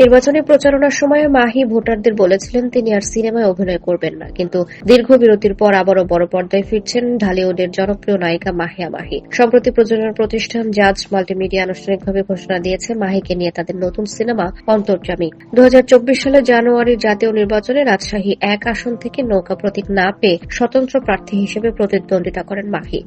নির্বাচনী প্রচারণার সময় মাহি ভোটারদের বলেছিলেন, তিনি আর সিনেমায় অভিনয় করবেন না। কিন্তু দীর্ঘ বিরতির পর আবারও বড় পর্দায় ফিরছেন ঢালিউডের জনপ্রিয় নায়িকা মাহিয়া মাহি। সম্প্রতি প্রযোজনা প্রতিষ্ঠান জাজ মাল্টিমিডিয়া আনুষ্ঠানিকভাবে ঘোষণা দিয়েছে, মাহিকে নিয়ে তাদের নতুন সিনেমা অন্তর্জামী। দু সালে জানুয়ারির জাতীয় নির্বাচনে রাজশাহী এক আসন থেকে নৌকা প্রতীক না পেয়ে স্বতন্ত্র প্রার্থী হিসেবে প্রতিদ্বন্দ্বিতা করেন মাহি।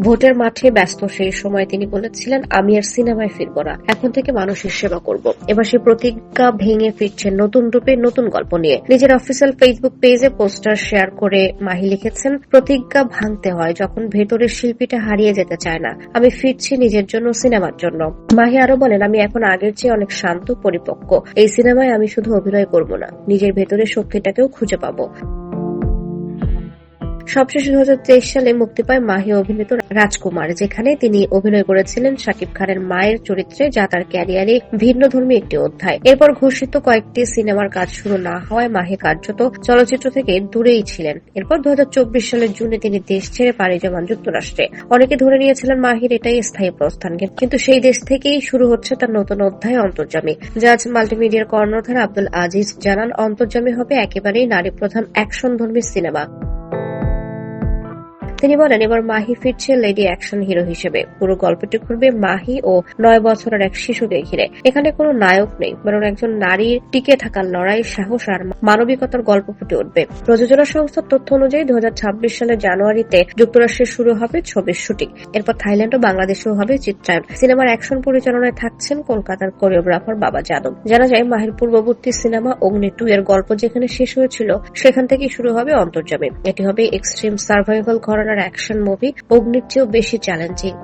ভোটের মাঠে ব্যস্ত সেই সময় তিনি বলেছিলেন, আমি আর সিনেমায় ফিরব না। এখন থেকে মানুষের সেবা করব। এবার সে প্রতিজ্ঞা ভেঙে ফিরছেন নতুন রূপে নতুন গল্প নিয়ে। নিজের অফিসিয়াল ফেসবুক পেজে পোস্টার শেয়ার করে মাহি লিখেছেন, প্রতিজ্ঞা ভাঙতে হয় যখন ভেতরের শিল্পীটা হারিয়ে যেতে চায় না। আমি ফিরছি নিজের জন্য সিনেমার জন্য। মাহি আরও বলেন, আমি এখন আগের চেয়ে অনেক শান্ত, পরিপক্ক। এই সিনেমায় আমি শুধু অভিনয় করব না। নিজের ভেতরের শক্তিটাকেও খুঁজে পাবো। সবশেষে দু সালে মুক্তি পায় মাহি অভিনীত রাজকুমার, যেখানে তিনি অভিনয় করেছিলেন শাকিব খানের মায়ের চরিত্রে, যা তার ক্যারিয়ারে ভিন্ন ধর্মী একটি অধ্যায়। এরপর ঘোষিত কয়েকটি সিনেমার কাজ শুরু না হওয়ায় মাহি কার্যত চলচ্চিত্র থেকে দূরেই ছিলেন। এরপর দু হাজার চব্বিশ সালের জুনে তিনি দেশ ছেড়ে পাড়ি জমান যুক্তরাষ্ট্রে। অনেকে ধরে নিয়েছিলেন মাহির এটাই স্থায়ী প্রস্থান কিন্তু সেই দেশ থেকেই শুরু হচ্ছে তার নতুন অধ্যায় অন্তর্জামী। জাজ মাল্টিমিডিয়ার কর্ণধার আব্দুল আজিজ জানান, অন্তর্জামী হবে একেবারেই নারী প্রধান অ্যাকশন ধর্মী সিনেমা। তিনি বলেন, এবার মাহি ফিরছে লেডি অ্যাকশন হিরো হিসেবে। পুরো গল্পটি ঘুরবে মাহি ও নয় বছরের এক শিশুকে ঘিরে। এখানে কোনো নায়ক নেই, বরং একজন নারীর টিকে থাকার লড়াই, সাহস আর মানবিকতার গল্প ফুটে উঠবে। প্রযোজনা সংস্থার তথ্য অনুযায়ী দু হাজার ছাব্বিশ সালের জানুয়ারিতে যুক্তরাষ্ট্রে শুরু হবে ছবির শুটিং। এরপর থাইল্যান্ড ও বাংলাদেশেও হবে চিত্রায়ন। সিনেমার অ্যাকশন পরিচালনায় থাকছেন কলকাতার কোরিওগ্রাফার বাবা যাদব। জানা যায়, মাহির পূর্ববর্তী সিনেমা অগ্নি টু এর গল্প যেখানে শেষ হয়েছিল, সেখান থেকেই শুরু হবে অন্তর্জামী। এটি হবে এক্সট্রিম সার্ভাইভাল ঘরানার অ্যাকশন মুভি অগ্নির চেয়েও বেশি চ্যালেঞ্জিং